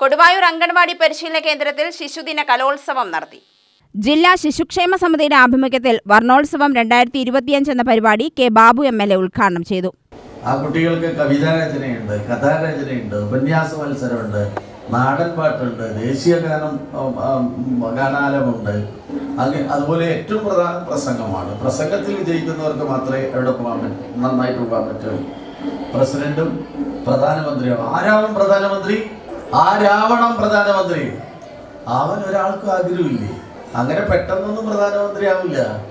കൊടുവായൂർ അംഗൻവാടി പരിശീലന കേന്ദ്രത്തിൽ ശിശുദിന കലോത്സവം നടത്തി. ജില്ലാ ശിശുക്ഷേമ സമിതിയുടെ ആഭിമുഖ്യത്തിൽ വർണോത്സവം രണ്ടായിരത്തി ഇരുപത്തിയഞ്ച് എന്ന പരിപാടി K Babu M L A ഉദ്ഘാടനം ചെയ്തു. ആ കുട്ടികൾക്ക് കവിതാരചനയുണ്ട് കഥാരചനയുണ്ട് ഉപന്യാസ മത്സരമുണ്ട് നാടൻ പാട്ടുണ്ട് ദേശീയ ഗാനം ഗാനാലമുണ്ട് അതുപോലെ ഏറ്റവും പ്രധാന പ്രസംഗമാണ്. പ്രസംഗത്തിൽ വിജയിക്കുന്നവർക്ക് മാത്രമേ എവിടെ പോകാൻ പറ്റൂ നന്നായിട്ട് പോകാൻ പറ്റൂ. പ്രസിഡന്റും പ്രധാനമന്ത്രിയും. ആരാവും പ്രധാനമന്ത്രി? ആരാവണം പ്രധാനമന്ത്രി. അവൻ ഒരാൾക്കും ആഗ്രഹമില്ലേ? അങ്ങനെ പെട്ടെന്നൊന്നും പ്രധാനമന്ത്രി ആവില്ല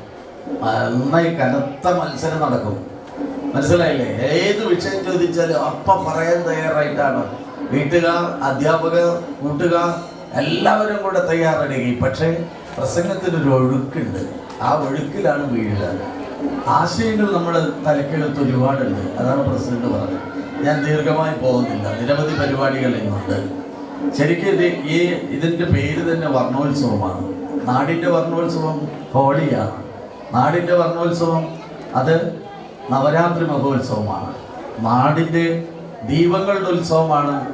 നന്നായി കനത്ത മത്സരം നടക്കും. മനസ്സിലായില്ലേ? ഏത് വിഷയം ചോദിച്ചാലും അപ്പം പറയാൻ തയ്യാറായിട്ടാണ്. വീട്ടുകാർ അധ്യാപകർ കൂട്ടുകാർ എല്ലാവരും കൂടെ തയ്യാറെടുക്കി. പക്ഷേ പ്രസംഗത്തിനൊരു ഒഴുക്കുണ്ട്. ആ ഒഴുക്കിലാണ് വീഴുക. ആശയങ്ങൾ നമ്മുടെ തലക്കെടുത്ത് ഒരുപാടുണ്ട്. അതാണ് പ്രസിഡന്റ് പറഞ്ഞത്. ഞാൻ ദീർഘമായി പോകുന്നില്ല. നിരവധി പരിപാടികൾ ഇന്നുണ്ട്. ശരിക്കും ഇത് ഈ ഇതിന്റെ പേര് തന്നെ വർണോത്സവമാണ്. നാടിന്റെ വർണോത്സവം ഹോളിയാണ്. നാടിന്റെ വർണോത്സവം അത് നവരാത്രി മഹോത്സവമാണ്. നാടിന്റെ ദീപങ്ങളുടെ ഉത്സവമാണ്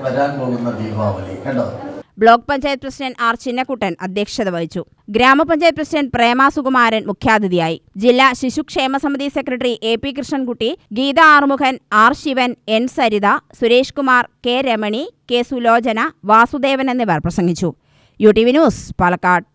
വരാൻ പോകുന്ന ദീപാവലി. കണ്ടോ? Block panchayat president R Chinnakuttan അധ്യക്ഷത വഹിച്ചു. ഗ്രാമപഞ്ചായത്ത് പ്രസിഡന്റ് പ്രേമ സുകുമാരൻ മുഖ്യാതിഥിയായി. ജില്ലാ ശിശുക്ഷേമ സമിതി secretary A P Krishnankutty Geetha Arumukhan R Shivan N Saritha Suresh Kumar K Ramani K Sulochana Vasudevan എന്നിവർ പ്രസംഗിച്ചു. U T V news Palakkad.